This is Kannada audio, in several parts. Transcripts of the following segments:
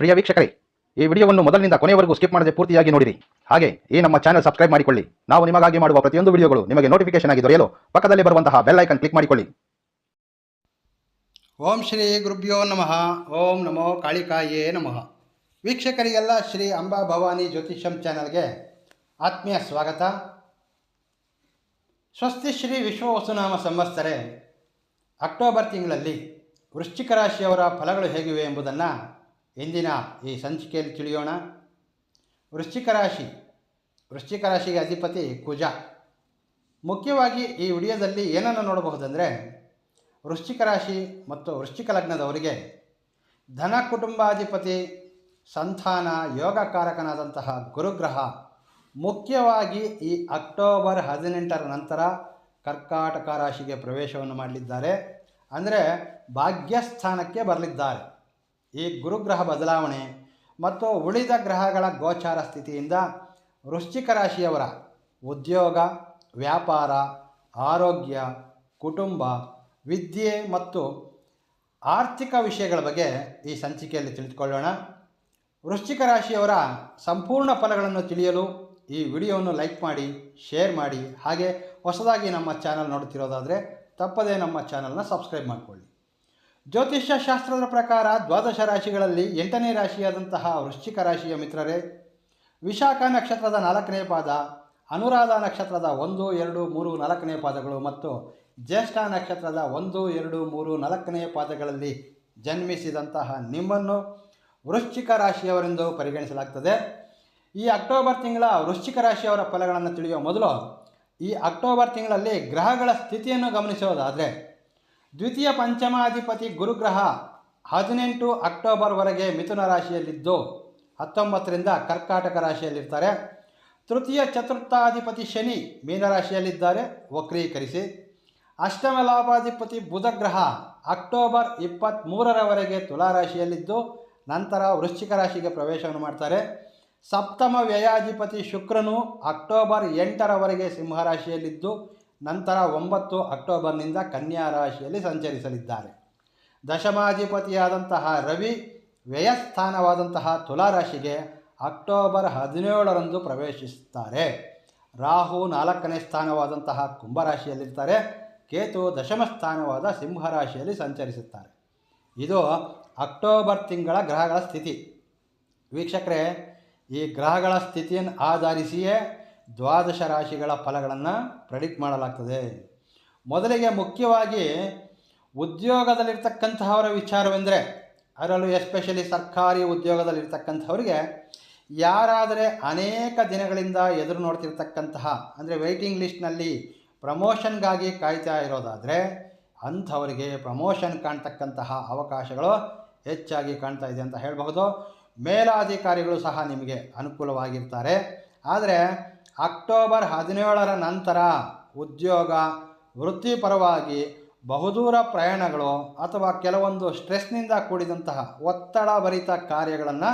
ಪ್ರಿಯ ವೀಕ್ಷಕರೇ, ಈ ವಿಡಿಯೋವನ್ನು ಮೊದಲಿನಿಂದ ಕೊನೆಯವರೆಗೂ ಸ್ಕಿಪ್ ಮಾಡದೆ ಪೂರ್ತಿಯಾಗಿ ನೋಡಿರಿ. ಹಾಗೆ ಈ ನಮ್ಮ ಚಾನಲ್ ಸಬ್ಸ್ಕ್ರೈಬ್ ಮಾಡಿಕೊಳ್ಳಿ. ನಾವು ನಿಮಗಾಗಿ ಮಾಡುವ ಪ್ರತಿಯೊಂದು ವಿಡಿಯೋಗಳು ನಿಮಗೆ ನೋಟಿಫಿಕೇಶನ್ ಆಗಿ ದೊರೆಯಲು ಪಕ್ಕದಲ್ಲಿ ಬರುವಂತಹ ಬೆಲ್ ಐಕನ್ ಕ್ಲಿಕ್ ಮಾಡಿಕೊಳ್ಳಿ. ಓಂ ಶ್ರೀ ಗುರುಭ್ಯೋ ನಮಃ. ಓಂ ನಮೋ ಕಾಳಿಕಾಯೇ ನಮಃ. ವೀಕ್ಷಕರಿಗೆಲ್ಲ ಶ್ರೀ ಅಂಬಾ ಭವಾನಿ ಜ್ಯೋತಿಷಂ ಚಾನಲ್ಗೆ ಆತ್ಮೀಯ ಸ್ವಾಗತ. ಸ್ವಸ್ತಿ ಶ್ರೀ ವಿಶ್ವವಸುನಾಮ ಸಂವತ್ಸರೆ, ಅಕ್ಟೋಬರ್ ತಿಂಗಳಲ್ಲಿ ವೃಶ್ಚಿಕ ರಾಶಿಯವರ ಫಲಗಳು ಹೇಗಿವೆ ಎಂಬುದನ್ನು ಇಂದಿನ ಈ ಸಂಚಿಕೆಯಲ್ಲಿ ತಿಳಿಯೋಣ. ವೃಶ್ಚಿಕ ರಾಶಿ. ವೃಶ್ಚಿಕ ರಾಶಿಗೆ ಅಧಿಪತಿ ಕುಜ. ಮುಖ್ಯವಾಗಿ ಈ ವಿಡಿಯೋದಲ್ಲಿ ಏನನ್ನು ನೋಡಬಹುದಂದರೆ, ವೃಶ್ಚಿಕ ರಾಶಿ ಮತ್ತು ವೃಶ್ಚಿಕ ಲಗ್ನದವರಿಗೆ ಧನ ಕುಟುಂಬಾಧಿಪತಿ, ಸಂತಾನ, ಯೋಗಕಾರಕನಾದಂತಹ ಗುರುಗ್ರಹ ಮುಖ್ಯವಾಗಿ ಈ ಅಕ್ಟೋಬರ್ ಹದಿನೆಂಟರ ನಂತರ ಕರ್ಕಾಟಕ ರಾಶಿಗೆ ಪ್ರವೇಶವನ್ನು ಮಾಡಲಿದ್ದಾರೆ. ಅಂದರೆ ಭಾಗ್ಯಸ್ಥಾನಕ್ಕೆ ಬರಲಿದ್ದಾರೆ. ಈ ಗುರುಗ್ರಹ ಬದಲಾವಣೆ ಮತ್ತು ಉಳಿದ ಗ್ರಹಗಳ ಗೋಚಾರ ಸ್ಥಿತಿಯಿಂದ ವೃಶ್ಚಿಕ ರಾಶಿಯವರ ಉದ್ಯೋಗ, ವ್ಯಾಪಾರ, ಆರೋಗ್ಯ, ಕುಟುಂಬ, ವಿದ್ಯೆ ಮತ್ತು ಆರ್ಥಿಕ ವಿಷಯಗಳ ಬಗ್ಗೆ ಈ ಸಂಚಿಕೆಯಲ್ಲಿ ತಿಳಿದುಕೊಳ್ಳೋಣ. ವೃಶ್ಚಿಕ ರಾಶಿಯವರ ಸಂಪೂರ್ಣ ಫಲಗಳನ್ನು ತಿಳಿಯಲು ಈ ವಿಡಿಯೋವನ್ನು ಲೈಕ್ ಮಾಡಿ, ಶೇರ್ ಮಾಡಿ ಹಾಗೆ ಹೊಸದಾಗಿ ನಮ್ಮ ಚಾನಲ್ ನೋಡುತ್ತಿರೋದಾದರೆ ತಪ್ಪದೇ ನಮ್ಮ ಚಾನಲ್ನ ಸಬ್ಸ್ಕ್ರೈಬ್ ಮಾಡಿಕೊಳ್ಳಿ. ಜ್ಯೋತಿಷ್ಯ ಶಾಸ್ತ್ರದ ಪ್ರಕಾರ ದ್ವಾದಶ ರಾಶಿಗಳಲ್ಲಿ ಎಂಟನೇ ರಾಶಿಯಾದಂತಹ ವೃಶ್ಚಿಕ ರಾಶಿಯ ಮಿತ್ರರೇ, ವಿಶಾಖ ನಕ್ಷತ್ರದ ನಾಲ್ಕನೇ ಪಾದ, ಅನುರಾಧ ನಕ್ಷತ್ರದ ಒಂದು, ಎರಡು, ಮೂರು, ನಾಲ್ಕನೇ ಪಾದಗಳು ಮತ್ತು ಜ್ಯೇಷ್ಠ ನಕ್ಷತ್ರದ ಒಂದು, ಎರಡು, ಮೂರು, ನಾಲ್ಕನೇ ಪಾದಗಳಲ್ಲಿ ಜನ್ಮಿಸಿದಂತಹ ನಿಮ್ಮನ್ನು ವೃಶ್ಚಿಕ ರಾಶಿಯವರೆಂದು ಪರಿಗಣಿಸಲಾಗ್ತದೆ. ಈ ಅಕ್ಟೋಬರ್ ತಿಂಗಳ ವೃಶ್ಚಿಕ ರಾಶಿಯವರ ಫಲಗಳನ್ನು ತಿಳಿಯುವ ಮೊದಲು ಈ ಅಕ್ಟೋಬರ್ ತಿಂಗಳಲ್ಲಿ ಗ್ರಹಗಳ ಸ್ಥಿತಿಯನ್ನು ಗಮನಿಸೋದಾದರೆ ದ್ವಿತೀಯ ಪಂಚಮಾಧಿಪತಿ ಗುರುಗ್ರಹ ಹದಿನೆಂಟು ಅಕ್ಟೋಬರ್ವರೆಗೆ ಮಿಥುನ ರಾಶಿಯಲ್ಲಿದ್ದು, ಹತ್ತೊಂಬತ್ತರಿಂದ ಕರ್ಕಾಟಕ ರಾಶಿಯಲ್ಲಿರ್ತಾರೆ. ತೃತೀಯ ಚತುರ್ಥಾಧಿಪತಿ ಶನಿ ಮೀನರಾಶಿಯಲ್ಲಿದ್ದಾರೆ ವಕ್ರೀಕರಿಸಿ. ಅಷ್ಟಮ ಲಾಭಾಧಿಪತಿ ಬುಧಗ್ರಹ ಅಕ್ಟೋಬರ್ ಇಪ್ಪತ್ತ್ಮೂರರವರೆಗೆ ತುಲಾರಾಶಿಯಲ್ಲಿದ್ದು ನಂತರ ವೃಶ್ಚಿಕ ರಾಶಿಗೆ ಪ್ರವೇಶವನ್ನು ಮಾಡ್ತಾರೆ. ಸಪ್ತಮ ವ್ಯಯಾಧಿಪತಿ ಶುಕ್ರನು ಅಕ್ಟೋಬರ್ ಎಂಟರವರೆಗೆ ಸಿಂಹರಾಶಿಯಲ್ಲಿದ್ದು ನಂತರ ಒಂಬತ್ತು ಅಕ್ಟೋಬರ್ನಿಂದ ಕನ್ಯಾ ರಾಶಿಯಲ್ಲಿ ಸಂಚರಿಸಲಿದ್ದಾರೆ. ದಶಮಾಧಿಪತಿಯಾದಂತಹ ರವಿ ವ್ಯಯಸ್ಥಾನವಾದಂತಹ ತುಲಾರಾಶಿಗೆ ಅಕ್ಟೋಬರ್ ಹದಿನೇಳರಂದು ಪ್ರವೇಶಿಸುತ್ತಾರೆ. ರಾಹು ನಾಲ್ಕನೇ ಸ್ಥಾನವಾದಂತಹ ಕುಂಭರಾಶಿಯಲ್ಲಿರ್ತಾರೆ ಕೇತು ದಶಮ ಸ್ಥಾನವಾದ ಸಿಂಹರಾಶಿಯಲ್ಲಿ ಸಂಚರಿಸುತ್ತಾರೆ. ಇದು ಅಕ್ಟೋಬರ್ ತಿಂಗಳ ಗ್ರಹಗಳ ಸ್ಥಿತಿ. ವೀಕ್ಷಕರೇ, ಈ ಗ್ರಹಗಳ ಸ್ಥಿತಿಯನ್ನು ಆಧರಿಸಿಯೇ ದ್ವಾದಶ ರಾಶಿಗಳ ಫಲಗಳನ್ನು ಪ್ರೆಡಿಕ್ಟ್ ಮಾಡಲಾಗ್ತದೆ. ಮೊದಲಿಗೆ ಮುಖ್ಯವಾಗಿ ಉದ್ಯೋಗದಲ್ಲಿರ್ತಕ್ಕಂತಹವರ ವಿಚಾರವೆಂದರೆ, ಅದರಲ್ಲೂ ಎಸ್ಪೆಷಲಿ ಸರ್ಕಾರಿ ಉದ್ಯೋಗದಲ್ಲಿರ್ತಕ್ಕಂಥವರಿಗೆ ಯಾರಾದರೆ ಅನೇಕ ದಿನಗಳಿಂದ ಎದುರು ನೋಡ್ತಿರ್ತಕ್ಕಂತಹ, ಅಂದರೆ ವೆಯ್ಟಿಂಗ್ ಲಿಸ್ಟ್ನಲ್ಲಿ ಪ್ರಮೋಷನ್ಗಾಗಿ ಕಾಯ್ತಾ ಇರೋದಾದರೆ, ಅಂಥವರಿಗೆ ಪ್ರಮೋಷನ್ ಕಾಣ್ತಕ್ಕಂತಹ ಅವಕಾಶಗಳು ಹೆಚ್ಚಾಗಿ ಕಾಣ್ತಾ ಇದೆ ಅಂತ ಹೇಳಬಹುದು. ಮೇಲಾಧಿಕಾರಿಗಳು ಸಹ ನಿಮಗೆ ಅನುಕೂಲವಾಗಿರ್ತಾರೆ. ಆದರೆ ಅಕ್ಟೋಬರ್ ಹದಿನೇಳರ ನಂತರ ಉದ್ಯೋಗ ವೃತ್ತಿಪರವಾಗಿ ಬಹುದೂರ ಪ್ರಯಾಣಗಳು ಅಥವಾ ಕೆಲವೊಂದು ಸ್ಟ್ರೆಸ್ನಿಂದ ಕೂಡಿದಂತಹ ಒತ್ತಡ ಭರಿತ ಕಾರ್ಯಗಳನ್ನು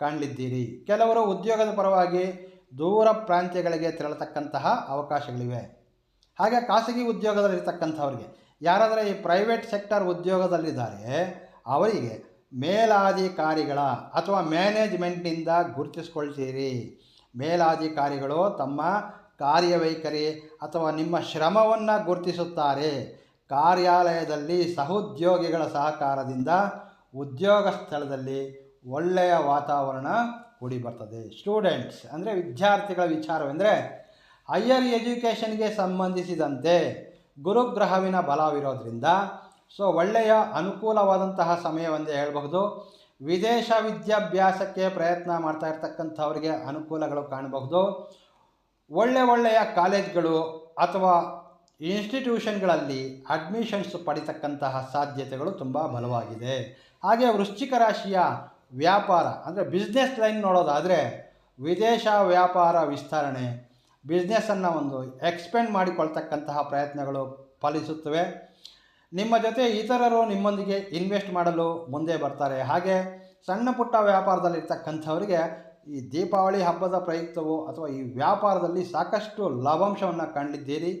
ಕಂಡಿದ್ದೀರಿ. ಕೆಲವರು ಉದ್ಯೋಗದ ಪರವಾಗಿ ದೂರ ಪ್ರಾಂತ್ಯಗಳಿಗೆ ತೆರಳತಕ್ಕಂತಹ ಅವಕಾಶಗಳಿವೆ. ಹಾಗೆ ಖಾಸಗಿ ಉದ್ಯೋಗದಲ್ಲಿರ್ತಕ್ಕಂಥವ್ರಿಗೆ, ಯಾರಾದರೆ ಈ ಪ್ರೈವೇಟ್ ಸೆಕ್ಟರ್ ಉದ್ಯೋಗದಲ್ಲಿದ್ದಾರೆ, ಅವರಿಗೆ ಮೇಲಾಧಿಕಾರಿಗಳ ಅಥವಾ ಮ್ಯಾನೇಜ್ಮೆಂಟ್ನಿಂದ ಗುರುತಿಸ್ಕೊಳ್ತೀರಿ. ಮೇಲಾಧಿಕಾರಿಗಳು ತಮ್ಮ ಕಾರ್ಯವೈಖರಿ ಅಥವಾ ನಿಮ್ಮ ಶ್ರಮವನ್ನು ಗುರುತಿಸುತ್ತಾರೆ. ಕಾರ್ಯಾಲಯದಲ್ಲಿ ಸಹೋದ್ಯೋಗಿಗಳ ಸಹಕಾರದಿಂದ ಉದ್ಯೋಗ ಸ್ಥಳದಲ್ಲಿ ಒಳ್ಳೆಯ ವಾತಾವರಣ ಕೂಡಿ ಬರ್ತದೆ ಸ್ಟೂಡೆಂಟ್ಸ್, ಅಂದರೆ ವಿದ್ಯಾರ್ಥಿಗಳ ವಿಚಾರವೆಂದರೆ ಹೈಯರ್ ಎಜುಕೇಷನ್ಗೆ ಸಂಬಂಧಿಸಿದಂತೆ ಗುರುಗ್ರಹವಿನ ಬಲವಿರೋದ್ರಿಂದ, ಸೊ ಒಳ್ಳೆಯ ಅನುಕೂಲವಾದಂತಹ ಸಮಯವೆಂದೇ ಹೇಳಬಹುದು. ವಿದೇಶ ವಿದ್ಯಾಭ್ಯಾಸಕ್ಕೆ ಪ್ರಯತ್ನ ಮಾಡ್ತಾ ಇರ್ತಕ್ಕಂಥವ್ರಿಗೆ ಅನುಕೂಲಗಳು ಕಾಣಬಹುದು. ಒಳ್ಳೆ ಒಳ್ಳೆಯ ಕಾಲೇಜ್ಗಳು ಅಥವಾ ಇನ್ಸ್ಟಿಟ್ಯೂಷನ್ಗಳಲ್ಲಿ ಅಡ್ಮಿಷನ್ಸ್ ಪಡಿತಕ್ಕಂತಹ ಸಾಧ್ಯತೆಗಳು ತುಂಬ ಬಲವಾಗಿದೆ. ಹಾಗೆ ವೃಶ್ಚಿಕ ರಾಶಿಯ ವ್ಯಾಪಾರ ಅಂದರೆ ಬಿಸ್ನೆಸ್ ಲೈನ್ ನೋಡೋದಾದರೆ ವಿದೇಶ ವ್ಯಾಪಾರ ವಿಸ್ತರಣೆ ಬಿಸ್ನೆಸ್ಸನ್ನು ಒಂದು ಎಕ್ಸ್ಪೆಂಡ್ ಮಾಡಿಕೊಳ್ತಕ್ಕಂತಹ ಪ್ರಯತ್ನಗಳು ಫಲಿಸುತ್ತವೆ. ನಿಮ್ಮ ಜೊತೆ ಇತರರು ನಿಮ್ಮೊಂದಿಗೆ ಇನ್ವೆಸ್ಟ್ ಮಾಡಲು ಮುಂದೆ ಬರ್ತಾರೆ. ಹಾಗೆ ಸಣ್ಣ ಪುಟ್ಟ ವ್ಯಾಪಾರದಲ್ಲಿರ್ತಕ್ಕಂಥವರಿಗೆ ಈ ದೀಪಾವಳಿ ಹಬ್ಬದ ಪ್ರಯುಕ್ತವೋ ಅಥವಾ ಈ ವ್ಯಾಪಾರದಲ್ಲಿ ಸಾಕಷ್ಟು ಲಾಭಾಂಶವನ್ನು ಕಂಡಿದ್ದೀರಿ.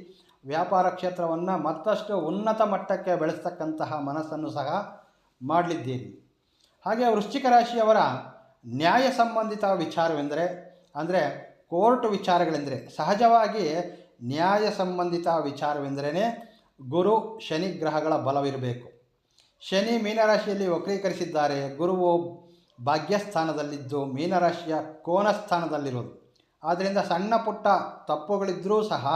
ವ್ಯಾಪಾರ ಕ್ಷೇತ್ರವನ್ನು ಮತ್ತಷ್ಟು ಉನ್ನತ ಮಟ್ಟಕ್ಕೆ ಬೆಳೆಸ್ತಕ್ಕಂತಹ ಮನಸ್ಸನ್ನು ಸಹ ಮಾಡಲಿದ್ದೀರಿ. ಹಾಗೆ ವೃಶ್ಚಿಕ ರಾಶಿಯವರ ನ್ಯಾಯ ಸಂಬಂಧಿತ ವಿಚಾರವೆಂದರೆ, ಅಂದರೆ ಕೋರ್ಟ್ ವಿಚಾರಗಳೆಂದರೆ ಸಹಜವಾಗಿ ನ್ಯಾಯ ಸಂಬಂಧಿತ ವಿಚಾರವೆಂದರೇ ಗುರು ಶನಿ ಗ್ರಹಗಳ ಬಲವಿರಬೇಕು. ಶನಿ ಮೀನರಾಶಿಯಲ್ಲಿ ವಕ್ರೀಕರಿಸಿದ್ದಾರೆ. ಗುರುವು ಭಾಗ್ಯಸ್ಥಾನದಲ್ಲಿದ್ದು ಮೀನರಾಶಿಯ ಕೋನ ಸ್ಥಾನದಲ್ಲಿರುವುದು ಆದ್ದರಿಂದ ಸಣ್ಣ ಪುಟ್ಟ ತಪ್ಪುಗಳಿದ್ದರೂ ಸಹ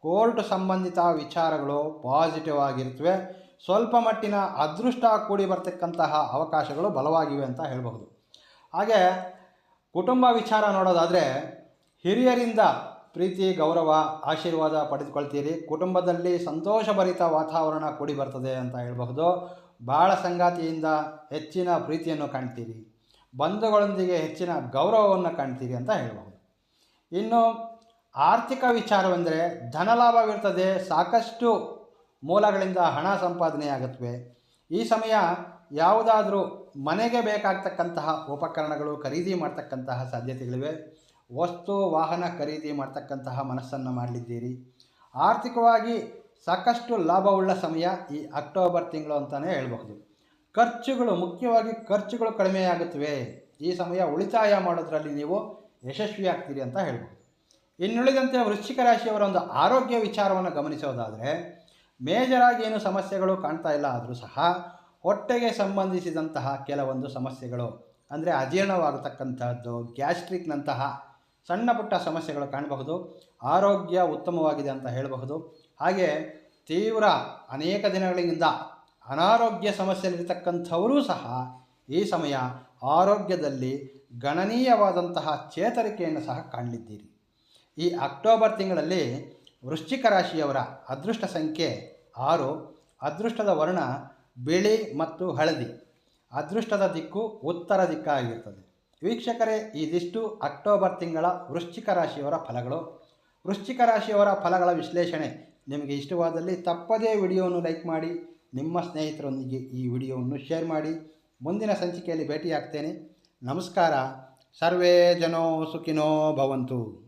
ಕೋರ್ಟ್ ಸಂಬಂಧಿತ ವಿಚಾರಗಳು ಪಾಸಿಟಿವ್ ಆಗಿರ್ತವೆ ಸ್ವಲ್ಪ ಮಟ್ಟಿನ ಅದೃಷ್ಟ ಕೂಡಿ ಬರ್ತಕ್ಕಂತಹ ಅವಕಾಶಗಳು ಬಲವಾಗಿವೆ ಅಂತ ಹೇಳಬಹುದು. ಹಾಗೆ ಕುಟುಂಬ ವಿಚಾರ ನೋಡೋದಾದರೆ ಹಿರಿಯರಿಂದ ಪ್ರೀತಿ, ಗೌರವ, ಆಶೀರ್ವಾದ ಪಡೆದುಕೊಳ್ತೀರಿ. ಕುಟುಂಬದಲ್ಲಿ ಸಂತೋಷಭರಿತ ವಾತಾವರಣ ಕೂಡಿ ಬರ್ತದೆ ಅಂತ ಹೇಳಬಹುದು. ಭಾಳ ಸಂಗಾತಿಯಿಂದ ಹೆಚ್ಚಿನ ಪ್ರೀತಿಯನ್ನು ಕಾಣ್ತೀರಿ. ಬಂಧುಗಳೊಂದಿಗೆ ಹೆಚ್ಚಿನ ಗೌರವವನ್ನು ಕಾಣ್ತೀರಿ ಅಂತ ಹೇಳಬಹುದು. ಇನ್ನು ಆರ್ಥಿಕ ವಿಚಾರವೆಂದರೆ ಧನಲಾಭವಿರ್ತದೆ ಸಾಕಷ್ಟು ಮೂಲಗಳಿಂದ ಹಣ ಸಂಪಾದನೆ ಆಗುತ್ತವೆ. ಈ ಸಮಯ ಯಾವುದಾದರೂ ಮನೆಗೆ ಬೇಕಾಗ್ತಕ್ಕಂತಹ ಉಪಕರಣಗಳು ಖರೀದಿ ಮಾಡ್ತಕ್ಕಂತಹ ಸಾಧ್ಯತೆಗಳಿವೆ. ವಸ್ತು, ವಾಹನ ಖರೀದಿ ಮಾಡ್ತಕ್ಕಂತಹ ಮನಸ್ಸನ್ನು ಮಾಡಲಿದ್ದೀರಿ. ಆರ್ಥಿಕವಾಗಿ ಸಾಕಷ್ಟು ಲಾಭವುಳ್ಳ ಸಮಯ ಈ ಅಕ್ಟೋಬರ್ ತಿಂಗಳು ಅಂತಲೇ ಹೇಳಬಹುದು. ಖರ್ಚುಗಳು, ಮುಖ್ಯವಾಗಿ ಖರ್ಚುಗಳು ಕಡಿಮೆಯಾಗುತ್ತವೆ. ಈ ಸಮಯ ಉಳಿತಾಯ ಮಾಡೋದ್ರಲ್ಲಿ ನೀವು ಯಶಸ್ವಿಯಾಗ್ತೀರಿ ಅಂತ ಹೇಳ್ಬೋದು ಇನ್ನುಳಿದಂತೆ ವೃಶ್ಚಿಕ ರಾಶಿಯವರ ಒಂದು ಆರೋಗ್ಯ ವಿಚಾರವನ್ನು ಗಮನಿಸೋದಾದರೆ, ಮೇಜರಾಗಿ ಏನು ಸಮಸ್ಯೆಗಳು ಕಾಣ್ತಾ ಇಲ್ಲ ಆದರೂ ಸಹ ಹೊಟ್ಟೆಗೆ ಸಂಬಂಧಿಸಿದಂತಹ ಕೆಲವೊಂದು ಸಮಸ್ಯೆಗಳು, ಅಂದರೆ ಅಜೀರ್ಣವಾಗತಕ್ಕಂಥದ್ದು ಗ್ಯಾಸ್ಟ್ರಿಕ್ನಂತಹ ಸಣ್ಣ ಪುಟ್ಟ ಸಮಸ್ಯೆಗಳು ಕಾಣಬಹುದು. ಆರೋಗ್ಯ ಉತ್ತಮವಾಗಿದೆ ಅಂತ ಹೇಳಬಹುದು. ಹಾಗೆ ತೀವ್ರ ಅನೇಕ ದಿನಗಳಿಂದ ಅನಾರೋಗ್ಯ ಸಮಸ್ಯೆಯಲ್ಲಿರ್ತಕ್ಕಂಥವರೂ ಸಹ ಈ ಸಮಯ ಆರೋಗ್ಯದಲ್ಲಿ ಗಣನೀಯವಾದಂತಹ ಚೇತರಿಕೆಯನ್ನು ಸಹ ಕಾಣಲಿದ್ದೀರಿ. ಈ ಅಕ್ಟೋಬರ್ ತಿಂಗಳಲ್ಲಿ ವೃಶ್ಚಿಕ ರಾಶಿಯವರ ಅದೃಷ್ಟ ಸಂಖ್ಯೆ ಆರು. ಅದೃಷ್ಟದ ವರ್ಣ ಬಿಳಿ ಮತ್ತು ಹಳದಿ. ಅದೃಷ್ಟದ ದಿಕ್ಕು ಉತ್ತರ ದಿಕ್ಕಾಗಿರ್ತದೆ. ವೀಕ್ಷಕರೇ, ಇದಿಷ್ಟು ಅಕ್ಟೋಬರ್ ತಿಂಗಳ ವೃಶ್ಚಿಕ ರಾಶಿಯವರ ಫಲಗಳು. ವೃಶ್ಚಿಕ ರಾಶಿಯವರ ಫಲಗಳ ವಿಶ್ಲೇಷಣೆ. ನಿಮಗೆ ಇಷ್ಟವಾದಲ್ಲಿ ತಪ್ಪದೇ ವಿಡಿಯೋವನ್ನು ಲೈಕ್ ಮಾಡಿ, ನಿಮ್ಮ ಸ್ನೇಹಿತರೊಂದಿಗೆ ಈ ವಿಡಿಯೋವನ್ನು ಶೇರ್ ಮಾಡಿ. ಮುಂದಿನ ಸಂಚಿಕೆಯಲ್ಲಿ ಭೇಟಿಯಾಗ್ತೇನೆ. ನಮಸ್ಕಾರ. ಸರ್ವೇ ಜನೋ ಸುಖಿನೋ ಭವಂತು.